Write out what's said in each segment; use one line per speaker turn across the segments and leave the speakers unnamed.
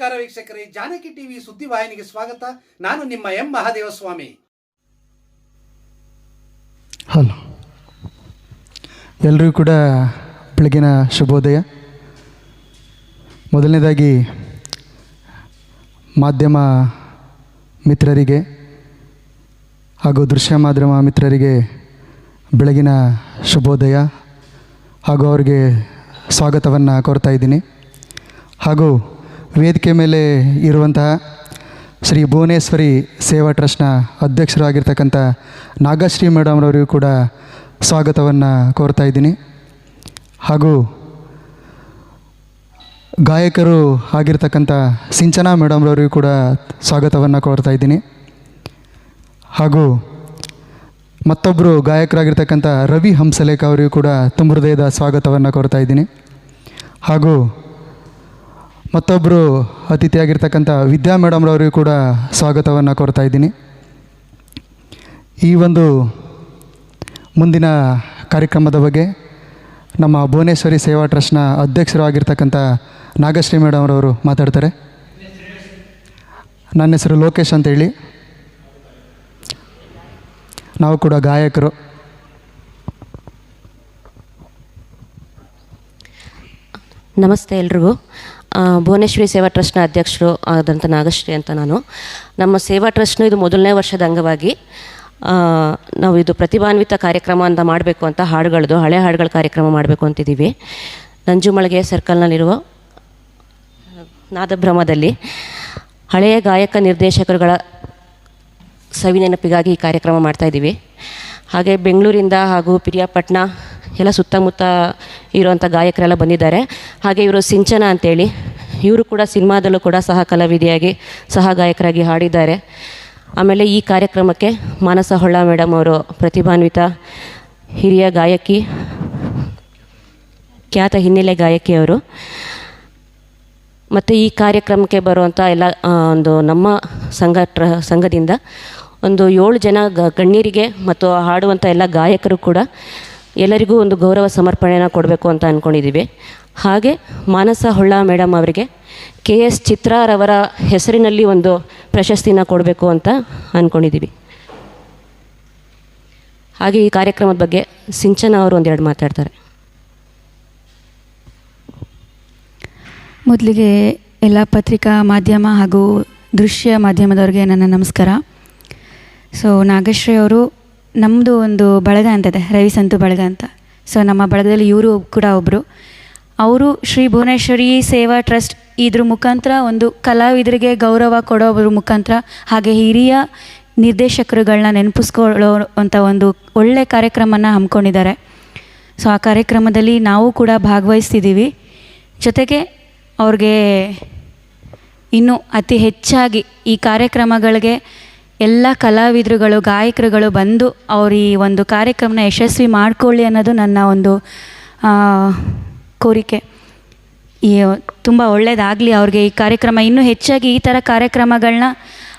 ನಮಸ್ಕಾರ ವೀಕ್ಷಕರೇ, ಜಾನಕಿ ಟಿವಿ ಸುದ್ದಿವಾಹಿನಿಗೆ ಸ್ವಾಗತ. ನಾನು ನಿಮ್ಮ ಎಂ ಮಹಾದೇವ ಸ್ವಾಮಿ
ಹಲೋ. ಎಲ್ಲರಿಗೂ ಕೂಡ ಬೆಳಗಿನ ಶುಭೋದಯ. ಮೊದಲನೇದಾಗಿ, ಮಾಧ್ಯಮ ಮಿತ್ರರಿಗೆ ಹಾಗೂ ದೃಶ್ಯ ಮಾಧ್ಯಮ ಮಿತ್ರರಿಗೆ ಬೆಳಗಿನ ಶುಭೋದಯ ಹಾಗೂ ಅವರಿಗೆ ಸ್ವಾಗತವನ್ನು ಕೋರ್ತಾ ಇದ್ದೀನಿ. ಹಾಗೂ ವೇದಿಕೆ ಮೇಲೆ ಇರುವಂತಹ ಶ್ರೀ ಭುವನೇಶ್ವರಿ ಸೇವಾ ಟ್ರಸ್ಟ್ನ ಅಧ್ಯಕ್ಷರಾಗಿರ್ತಕ್ಕಂಥ ನಾಗಶ್ರೀ ಮೇಡಮ್ರವರಿಗೂ ಕೂಡ ಸ್ವಾಗತವನ್ನು ಕೋರ್ತಾ ಇದ್ದೀನಿ. ಹಾಗೂ ಗಾಯಕರು ಆಗಿರ್ತಕ್ಕಂಥ ಸಿಂಚನಾ ಮೇಡಮ್ರವರಿಗೂ ಕೂಡ ಸ್ವಾಗತವನ್ನು ಕೋರ್ತಾ ಇದ್ದೀನಿ. ಹಾಗೂ ಮತ್ತೊಬ್ಬರು ಗಾಯಕರಾಗಿರ್ತಕ್ಕಂಥ ರವಿ ಹಂಸಲೇಖ ಅವರಿಗೂ ಕೂಡ ತುಂಬ ಹೃದಯದ ಸ್ವಾಗತವನ್ನು ಕೋರ್ತಾ ಇದ್ದೀನಿ. ಹಾಗೂ ಮತ್ತೊಬ್ಬರು ಅತಿಥಿಯಾಗಿರ್ತಕ್ಕಂಥ ವಿದ್ಯಾ ಮೇಡಮ್ರವರಿಗೂ ಕೂಡ ಸ್ವಾಗತವನ್ನು ಕೋರ್ತಾ ಇದ್ದೀನಿ. ಈ ಒಂದು ಮುಂದಿನ ಕಾರ್ಯಕ್ರಮದ ಬಗ್ಗೆ ನಮ್ಮ ಭುವನೇಶ್ವರಿ ಸೇವಾ ಟ್ರಸ್ಟ್ನ ಅಧ್ಯಕ್ಷರು ಆಗಿರ್ತಕ್ಕಂಥ ನಾಗಶ್ರೀ ಮೇಡಮ್ರವರು ಮಾತಾಡ್ತಾರೆ. ನನ್ನ ಹೆಸರು ಲೋಕೇಶ್ ಅಂತೇಳಿ ನಾವು ಕೂಡ ಗಾಯಕರು.
ನಮಸ್ತೆ ಎಲ್ರಿಗೂ. ಭುವನೇಶ್ವರಿ ಸೇವಾ ಟ್ರಸ್ಟ್ನ ಅಧ್ಯಕ್ಷರು ಆದಂಥ ನಾಗಶ್ರೀ ಅಂತ ನಾನು. ನಮ್ಮ ಸೇವಾ ಟ್ರಸ್ಟ್ನ ಇದು ಮೊದಲನೇ ವರ್ಷದ ಅಂಗವಾಗಿ ನಾವು ಇದು ಪ್ರತಿಭಾನ್ವಿತ ಕಾರ್ಯಕ್ರಮ ಅಂತ ಮಾಡಬೇಕು ಅಂತ ಹಾಡುಗಳದು, ಹಳೆ ಹಾಡುಗಳ ಕಾರ್ಯಕ್ರಮ ಮಾಡಬೇಕು ಅಂತಿದ್ದೀವಿ. ನಂಜುಮಳಿಗೆ ಸರ್ಕಲ್ನಲ್ಲಿರುವ ನಾದಭ್ರಮದಲ್ಲಿ ಹಳೆಯ ಗಾಯಕ ನಿರ್ದೇಶಕರುಗಳ ಸವಿನೆನಪಿಗಾಗಿ ಈ ಕಾರ್ಯಕ್ರಮ ಮಾಡ್ತಾ ಇದ್ದೀವಿ. ಹಾಗೆ ಬೆಂಗಳೂರಿಂದ ಹಾಗೂ ಪಿರಿಯಾಪಟ್ಟಣ ಎಲ್ಲ ಸುತ್ತಮುತ್ತ ಇರುವಂಥ ಗಾಯಕರೆಲ್ಲ ಬಂದಿದ್ದಾರೆ. ಹಾಗೆ ಇವರು ಸಿಂಚನ ಅಂತೇಳಿ. ಇವರು ಕೂಡ ಸಿನಿಮಾದಲ್ಲೂ ಕೂಡ ಸಹ ಕಲಾವಿದೆಯಾಗಿ, ಸಹ ಗಾಯಕರಾಗಿ ಹಾಡಿದ್ದಾರೆ. ಆಮೇಲೆ ಈ ಕಾರ್ಯಕ್ರಮಕ್ಕೆ ಮಾನಸ ಹೊಳ್ಳ ಮೇಡಮ್ ಅವರು ಪ್ರತಿಭಾನ್ವಿತ ಹಿರಿಯ ಗಾಯಕಿ, ಖ್ಯಾತ ಹಿನ್ನೆಲೆ ಗಾಯಕಿ ಅವರು. ಮತ್ತು ಈ ಕಾರ್ಯಕ್ರಮಕ್ಕೆ ಬರುವಂಥ ಎಲ್ಲ ಒಂದು ನಮ್ಮ ಸಂಘ ಸಂಘದಿಂದ ಒಂದು ಏಳು ಜನ ಗಣ್ಯರಿಗೆ ಮತ್ತು ಹಾಡುವಂಥ ಎಲ್ಲ ಗಾಯಕರು ಕೂಡ ಎಲ್ಲರಿಗೂ ಒಂದು ಗೌರವ ಸಮರ್ಪಣೆಯನ್ನು ಕೊಡಬೇಕು ಅಂತ ಅಂದ್ಕೊಂಡಿದ್ದೀವಿ ಹಾಗೆ ಮಾನಸ ಹೊಳ್ಳ ಮೇಡಮ್ ಅವರಿಗೆ ಕೆ ಎಸ್ ಚಿತ್ರಾರವರ ಹೆಸರಿನಲ್ಲಿ ಒಂದು ಪ್ರಶಸ್ತಿನ ಕೊಡಬೇಕು ಅಂತ ಅಂದ್ಕೊಂಡಿದ್ದೀವಿ ಹಾಗೆ ಈ ಕಾರ್ಯಕ್ರಮದ ಬಗ್ಗೆ ಸಿಂಚನ ಅವರು ಒಂದೆರಡು ಮಾತಾಡ್ತಾರೆ.
ಮೊದಲಿಗೆ ಎಲ್ಲ ಪತ್ರಿಕಾ ಮಾಧ್ಯಮ ಹಾಗೂ ದೃಶ್ಯ ಮಾಧ್ಯಮದವ್ರಿಗೆ ನನ್ನ ನಮಸ್ಕಾರ. ಸೊ ನಾಗಶ್ರೀ ಅವರು ನಮ್ಮದು ಒಂದು ಬಳಗ ಅಂತದೆ, ರವಿ ಸಂತು ಬಳಗ ಅಂತ. ಸೊ ನಮ್ಮ ಬಳಗದಲ್ಲಿ ಇವರು ಕೂಡ ಒಬ್ಬರು ಅವರು ಶ್ರೀ ಭುವನೇಶ್ವರಿ ಸೇವಾ ಟ್ರಸ್ಟ್ ಇದ್ರ ಮುಖಾಂತರ ಒಂದು ಕಲಾವಿದರಿಗೆ ಗೌರವ ಕೊಡೋದ್ರ ಮುಖಾಂತರ ಹಾಗೆ ಹಿರಿಯ ನಿರ್ದೇಶಕರುಗಳನ್ನ ನೆನಪಿಸ್ಕೊಳ್ಳೋ ಅಂತ ಒಂದು ಒಳ್ಳೆ ಕಾರ್ಯಕ್ರಮನ ಹಮ್ಮಿಕೊಂಡಿದ್ದಾರೆ ಸೊ ಆ ಕಾರ್ಯಕ್ರಮದಲ್ಲಿ ನಾವು ಕೂಡ ಭಾಗವಹಿಸ್ತಿದ್ದೀವಿ. ಜೊತೆಗೆ ಅವ್ರಿಗೆ ಇನ್ನೂ ಅತಿ ಹೆಚ್ಚಾಗಿ ಈ ಕಾರ್ಯಕ್ರಮಗಳಿಗೆ ಎಲ್ಲ ಕಲಾವಿದರುಗಳು, ಗಾಯಕರುಗಳು ಬಂದು ಅವ್ರ ಈ ಒಂದು ಕಾರ್ಯಕ್ರಮನ ಯಶಸ್ವಿ ಮಾಡಿಕೊಳ್ಳಿ ಅನ್ನೋದು ನನ್ನ ಒಂದು ಕೋರಿಕೆ. ಈ, ತುಂಬ ಒಳ್ಳೆಯದಾಗಲಿ ಅವ್ರಿಗೆ ಈ ಕಾರ್ಯಕ್ರಮ. ಇನ್ನೂ ಹೆಚ್ಚಾಗಿ ಈ ಥರ ಕಾರ್ಯಕ್ರಮಗಳನ್ನ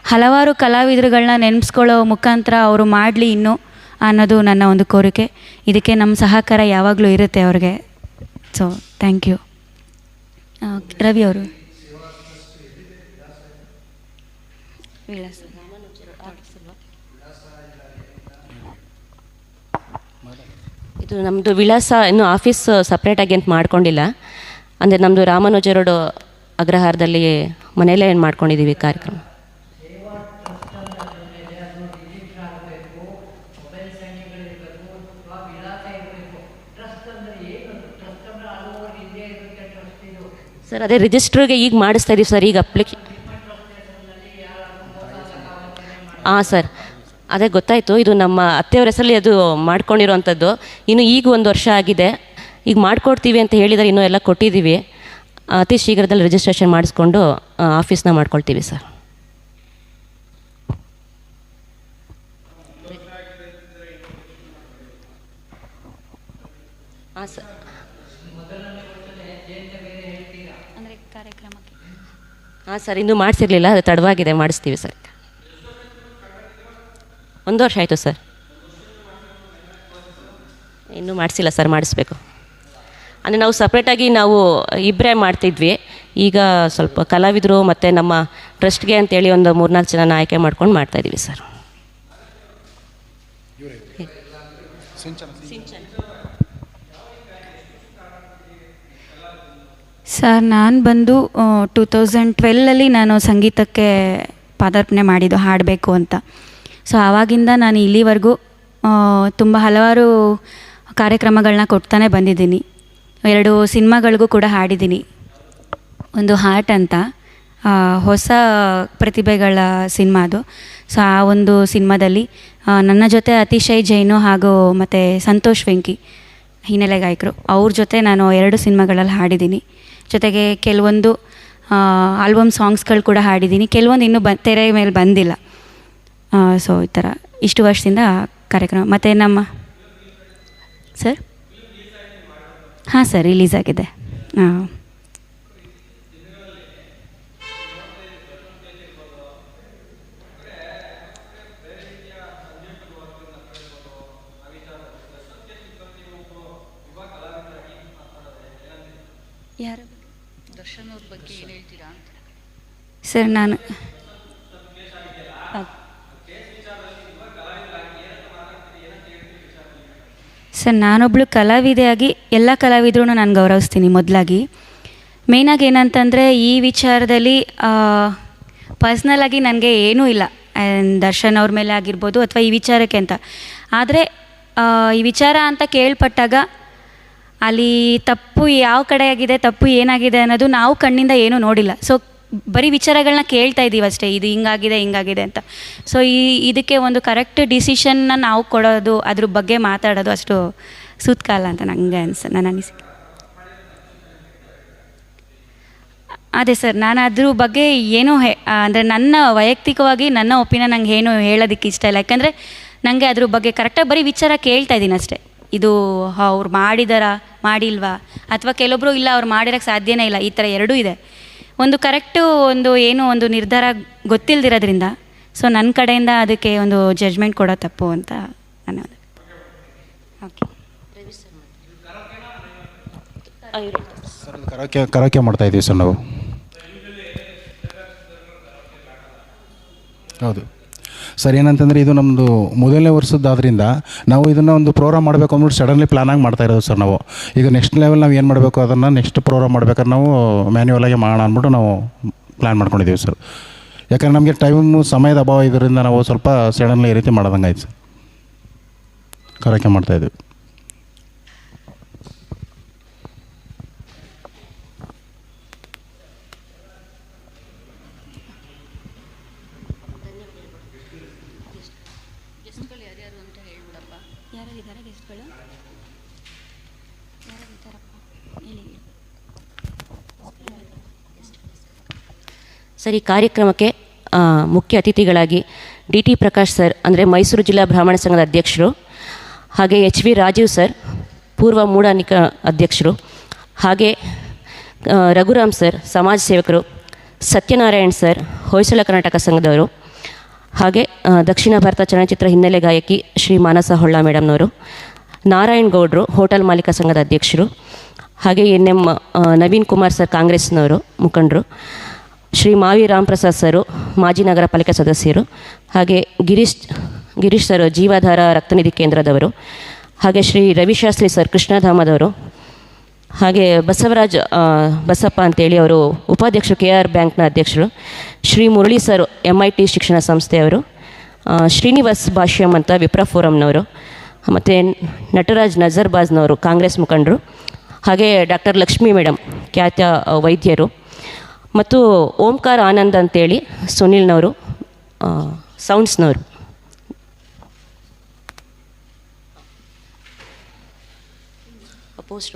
ಹಲವಾರು ಕಲಾವಿದರುಗಳನ್ನ ನೆನೆಸ್ಕೊಳ್ಳೋ ಮುಖಾಂತರ ಅವರು ಮಾಡಲಿ ಇನ್ನೂ ಅನ್ನೋದು ನನ್ನ ಒಂದು ಕೋರಿಕೆ. ಇದಕ್ಕೆ ನಮ್ಮ ಸಹಕಾರ ಯಾವಾಗಲೂ ಇರುತ್ತೆ ಅವ್ರಿಗೆ. ಸೊ ಥ್ಯಾಂಕ್ ಯು ರವಿ ಅವರು. ವಿಳಾಸ.
ಇದು ನಮ್ಮದು ವಿಳಾಸ ಇನ್ನು ಆಫೀಸ್ ಸಪ್ರೇಟಾಗಿ ಅಂತ ಮಾಡ್ಕೊಂಡಿಲ್ಲ. ಅಂದರೆ ನಮ್ಮದು ರಾಮಾನುಜರೋಡು ಅಗ್ರಹಾರದಲ್ಲಿ ಮನೆಯಲ್ಲೇ ಏನು ಮಾಡ್ಕೊಂಡಿದ್ದೀವಿ ಕಾರ್ಯಕ್ರಮ. ಸರ್, ಅದೇ ರಿಜಿಸ್ಟ್ರಿಗೆ ಈಗ ಮಾಡಿಸ್ತಾ ಇದೀವಿ ಸರ್, ಈಗ ಅಪ್ಲಿಕೇ ಹಾಂ ಸರ್. ಅದೇ ಗೊತ್ತಾಯಿತು ಇದು ನಮ್ಮ ಅತ್ತೆಯವ್ರ ಹೆಸರಲ್ಲಿ ಅದು ಮಾಡ್ಕೊಂಡಿರೋವಂಥದ್ದು. ಇನ್ನು ಈಗ ಒಂದು ವರ್ಷ ಆಗಿದೆ. ಈಗ ಮಾಡಿಕೊಡ್ತೀವಿ ಅಂತ ಹೇಳಿದರೆ ಇನ್ನೂ ಎಲ್ಲ ಕೊಟ್ಟಿದ್ದೀವಿ. ಅತಿ ಶೀಘ್ರದಲ್ಲಿ ರಿಜಿಸ್ಟ್ರೇಷನ್ ಮಾಡಿಸ್ಕೊಂಡು ಆಫೀಸ್ನ ಮಾಡ್ಕೊಳ್ತೀವಿ ಸರ್. ಹಾಂ ಸರ್. ಹಾಂ ಸರ್ ಇನ್ನೂ ಮಾಡಿಸಿರ್ಲಿಲ್ಲ ಅದು ತಡವಾಗಿದೆ ಮಾಡಿಸ್ತೀವಿ ಸರ್. ಒಂದು ವರ್ಷ ಆಯಿತು ಸರ್. ಇನ್ನೂ ಮಾಡಿಸಿಲ್ಲ ಸರ್ ಮಾಡಿಸ್ಬೇಕು. ಅಂದರೆ ನಾವು ಸಪ್ರೇಟಾಗಿ ನಾವು ಇಬ್ಬರೇ ಮಾಡ್ತಿದ್ವಿ. ಈಗ ಸ್ವಲ್ಪ ಕಲಾವಿದರು ಮತ್ತು ನಮ್ಮ ಟ್ರಸ್ಟ್ಗೆ ಅಂತೇಳಿ ಒಂದು ಮೂರ್ನಾಲ್ಕು ಜನ ಆಯ್ಕೆ ಮಾಡ್ಕೊಂಡು ಮಾಡ್ತಾಯಿದ್ದೀವಿ ಸರ್.
ಸರ್ ನಾನು ಬಂದು ಟೂ ತೌಸಂಡ್ ಟ್ವೆಲ್ಲಲ್ಲಿ ನಾನು ಸಂಗೀತಕ್ಕೆ ಪಾದಾರ್ಪಣೆ ಮಾಡಿದ್ದು ಹಾಡಬೇಕು ಅಂತ. ಸೊ ಆವಾಗಿಂದ ನಾನು ಇಲ್ಲಿವರೆಗೂ ತುಂಬ ಹಲವಾರು ಕಾರ್ಯಕ್ರಮಗಳನ್ನ ಕೊಡ್ತಾನೆ ಬಂದಿದ್ದೀನಿ. ಎರಡು ಸಿನಿಮಾಗಳಿಗೂ ಕೂಡ ಹಾಡಿದ್ದೀನಿ. ಒಂದು ಹಾರ್ಟ್ ಅಂತ ಹೊಸ ಪ್ರತಿಭೆಗಳ ಸಿನಿಮಾ ಅದು. ಸೊ ಆ ಒಂದು ಸಿನಿಮಾದಲ್ಲಿ ನನ್ನ ಜೊತೆ ಅತಿಶಯ್ ಜೈನು ಹಾಗೂ ಮತ್ತು ಸಂತೋಷ್ ವೆಂಕಿ ಹಿನ್ನೆಲೆ ಗಾಯಕರು. ಅವ್ರ ಜೊತೆ ನಾನು ಎರಡು ಸಿನಿಮಾಗಳಲ್ಲಿ ಹಾಡಿದ್ದೀನಿ. ಜೊತೆಗೆ ಕೆಲವೊಂದು ಆಲ್ಬಮ್ ಸಾಂಗ್ಸ್ಗಳು ಕೂಡ ಹಾಡಿದ್ದೀನಿ. ಕೆಲವೊಂದು ಇನ್ನೂ ಬ ತೆರೆ ಮೇಲೆ ಬಂದಿಲ್ಲ. ಸೊ ಈ ಥರ ಇಷ್ಟು ವರ್ಷದಿಂದ ಕಾರ್ಯಕ್ರಮ ಮತ್ತು ನಮ್ಮ ಸರ್ ಹಾಂ ಸರ್ ರಿಲೀಸ್ ಆಗಿದೆ. ಹಾಂ ಯಾರು?
ದರ್ಶನ್ ಅವ್ರ ಬಗ್ಗೆ ಏನು ಹೇಳ್ತೀರಾ ಅಂತ?
ಸರ್ ನಾನು ಸರ್ ನಾನೊಬ್ಬಳು ಕಲಾವಿದೆಯಾಗಿ ಎಲ್ಲ ಕಲಾವಿದ್ರು ನಾನು ಗೌರವಿಸ್ತೀನಿ ಮೊದಲಾಗಿ. ಮೇಯ್ನಾಗಿ ಏನಂತಂದರೆ ಈ ವಿಚಾರದಲ್ಲಿ ಪರ್ಸ್ನಲಾಗಿ ನನಗೆ ಏನೂ ಇಲ್ಲ. ದರ್ಶನ್ ಅವ್ರ ಮೇಲೆ ಆಗಿರ್ಬೋದು ಅಥವಾ ಈ ವಿಚಾರಕ್ಕೆ ಅಂತ. ಆದರೆ ಈ ವಿಚಾರ ಅಂತ ಕೇಳ್ಪಟ್ಟಾಗ ಅಲ್ಲಿ ತಪ್ಪು ಯಾವ ಕಡೆ ಆಗಿದೆ ತಪ್ಪು ಏನಾಗಿದೆ ಅನ್ನೋದು ನಾವು ಕಣ್ಣಿಂದ ಏನೂ ನೋಡಿಲ್ಲ. ಸೊ ಬರೀ ವಿಚಾರಗಳನ್ನ ಕೇಳ್ತಾ ಇದ್ದೀವಿ ಅಷ್ಟೇ. ಇದು ಹಿಂಗಾಗಿದೆ ಹಿಂಗಾಗಿದೆ ಅಂತ. ಸೊ ಈ ಇದಕ್ಕೆ ಒಂದು ಕರೆಕ್ಟ್ ಡಿಸಿಷನ್ನ ನಾವು ಕೊಡೋದು, ಅದ್ರ ಬಗ್ಗೆ ಮಾತಾಡೋದು ಅಷ್ಟು ಸೂತ್ಕಾಲ ಅಂತ ನನಗೆ ಅನ್ಸ, ನನ್ನ ಅನಿಸಿಕೆ. ಅದೇ ಸರ್, ನಾನು ಅದ್ರ ಬಗ್ಗೆ ಏನೂ ಹೇ ಅಂದರೆ ನನ್ನ ವೈಯಕ್ತಿಕವಾಗಿ ನನ್ನ ಒಪಿನಿಯನ್ ನಂಗೆ ಏನು ಹೇಳೋದಕ್ಕೆ ಇಷ್ಟ ಇಲ್ಲ. ಯಾಕಂದರೆ ನನಗೆ ಅದ್ರ ಬಗ್ಗೆ ಕರೆಕ್ಟಾಗಿ ಬರೀ ವಿಚಾರ ಕೇಳ್ತಾ ಇದ್ದೀನಿ ಅಷ್ಟೇ. ಇದು ಅವ್ರು ಮಾಡಿದಾರಾ, ಮಾಡಿಲ್ವಾ? ಅಥವಾ ಕೆಲವೊಬ್ಬರು ಇಲ್ಲ, ಅವ್ರು ಮಾಡಿರೋಕ್ಕೆ ಸಾಧ್ಯನೇ ಇಲ್ಲ. ಈ ಥರ ಎರಡೂ ಇದೆ. ಒಂದು ಕರೆಕ್ಟು ಒಂದು ಏನು ಒಂದು ನಿರ್ಧಾರ ಗೊತ್ತಿಲ್ಲದಿರೋದ್ರಿಂದ ಸೊ ನನ್ನ ಕಡೆಯಿಂದ ಅದಕ್ಕೆ ಒಂದು ಜಡ್ಜ್ಮೆಂಟ್ ಕೊಡೋ ತಪ್ಪು ಅಂತ ನಾನು ಓಕೆ
ಕರಾಕೆ ಕರಾಕೆ ಮಾಡ್ತಾ ಇದ್ದೀವಿ ಸರ್ ನಾವು. ಹೌದು. ಸರ್, ಏನಂತಂದರೆ ಇದು ನಮ್ಮದು ಮೊದಲನೇ ವರ್ಷದ್ದಾದ್ರಿಂದ ನಾವು ಇದನ್ನು ಒಂದು ಪ್ರೋಗ್ರಾಮ್ ಮಾಡಬೇಕು ಅಂದ್ಬಿಟ್ಟು ಸಡನ್ಲಿ ಪ್ಲಾನಾಗಿ ಮಾಡ್ತಾ ಇರೋದು ಸರ್ ನಾವು. ಈಗ ನೆಕ್ಸ್ಟ್ ಲೆವೆಲ್ ನಾವು ಏನು ಮಾಡಬೇಕು ಅದನ್ನು ನೆಕ್ಸ್ಟ್ ಪ್ರೋಗ್ರಾಮ್ ಮಾಡ್ಬೇಕಾದ್ರೆ ನಾವು ಮ್ಯಾನ್ಯುವಲಾಗಿ ಮಾಡೋಣ ಅಂದ್ಬಿಟ್ಟು ನಾವು ಪ್ಲ್ಯಾನ್ ಮಾಡ್ಕೊಂಡಿದ್ದೀವಿ ಸರ್. ಯಾಕಂದ್ರೆ ನಮಗೆ ಟೈಮು ಸಮಯದ ಅಭಾವ ಇದರಿಂದ ನಾವು ಸ್ವಲ್ಪ ಸಡನ್ಲಿ ಈ ರೀತಿ ಮಾಡೋದಂಗೆ ಆಯ್ತು ಸರ್ ಮಾಡ್ತಾ ಮಾಡ್ತಾಯಿದ್ದೀವಿ
ಹೇಳಿ
ಸರ್ ಕಾರ್ಯಕ್ರಮಕ್ಕೆ ಮುಖ್ಯ ಅತಿಥಿಗಳಾಗಿ ಡಿ ಟಿ ಪ್ರಕಾಶ್ ಸರ್, ಅಂದರೆ ಮೈಸೂರು ಜಿಲ್ಲಾ ಬ್ರಾಹ್ಮಣ ಸಂಘದ ಅಧ್ಯಕ್ಷರು, ಹಾಗೆ ಎಚ್ ವಿ ರಾಜೀವ್ ಸರ್, ಪೂರ್ವ ಮೂಡಾನಿಕ ಅಧ್ಯಕ್ಷರು, ಹಾಗೆ ರಘುರಾಮ್ ಸರ್, ಸಮಾಜ ಸೇವಕರು, ಸತ್ಯನಾರಾಯಣ್ ಸರ್, ಹೊಯ್ಸಳ ಕರ್ನಾಟಕ ಸಂಘದವರು ಹಾಗೆ ದಕ್ಷಿಣ ಭಾರತ ಚಲನಚಿತ್ರ ಹಿನ್ನೆಲೆ ಗಾಯಕಿ ಶ್ರೀ ಮಾನಸ ಹೊಳ್ಳ ಮೇಡಮ್ನವರು ನಾರಾಯಣ್ ಗೌಡ್ರು, ಹೋಟೆಲ್ ಮಾಲೀಕ ಸಂಘದ ಅಧ್ಯಕ್ಷರು, ಹಾಗೆ N M Naveen Kumar sir ಕಾಂಗ್ರೆಸ್ನವರು ಮುಖಂಡರು, ಶ್ರೀ ಮಾವಿ ರಾಮ್ ಪ್ರಸಾದ್ ಸರು, ಮಾಜಿ ನಗರ ಪಾಲಿಕೆ ಸದಸ್ಯರು, ಹಾಗೆ ಗಿರೀಶ್ ಗಿರೀಶ್ ಸರ್ ಜೀವಾಧಾರ ರಕ್ತನಿಧಿ ಕೇಂದ್ರದವರು, ಹಾಗೆ ಶ್ರೀ ರವಿಶಾಸ್ತ್ರಿ ಸರ್ ಕೃಷ್ಣಧಾಮದವರು ಹಾಗೆ ಬಸವರಾಜ್ ಬಸಪ್ಪ ಅಂತೇಳಿ ಅವರು ಉಪಾಧ್ಯಕ್ಷರು ಕೆ ಆರ್ ಬ್ಯಾಂಕ್ನ ಅಧ್ಯಕ್ಷರು, Shri Murali sir M I T ಶಿಕ್ಷಣ ಸಂಸ್ಥೆಯವರು ಶ್ರೀನಿವಾಸ್ ಭಾಷ್ಯಂ ಅಂತ ವಿಪ್ರ ಫೋರಂನವರು, ಮತ್ತು ನಟರಾಜ್ ನಜರ್ಬಾಜ್ನವರು, ಕಾಂಗ್ರೆಸ್ ಮುಖಂಡರು, ಹಾಗೆ ಡಾಕ್ಟರ್ ಲಕ್ಷ್ಮಿ ಮೇಡಮ್ ಖ್ಯಾತ ವೈದ್ಯರು, ಮತ್ತು ಓಂಕಾರ ಆನಂದ್ ಅಂತೇಳಿ ಸುನಿಲ್ನವರು ಸೌಂಡ್ಸ್ನವರು. ಪೋಸ್ಟ್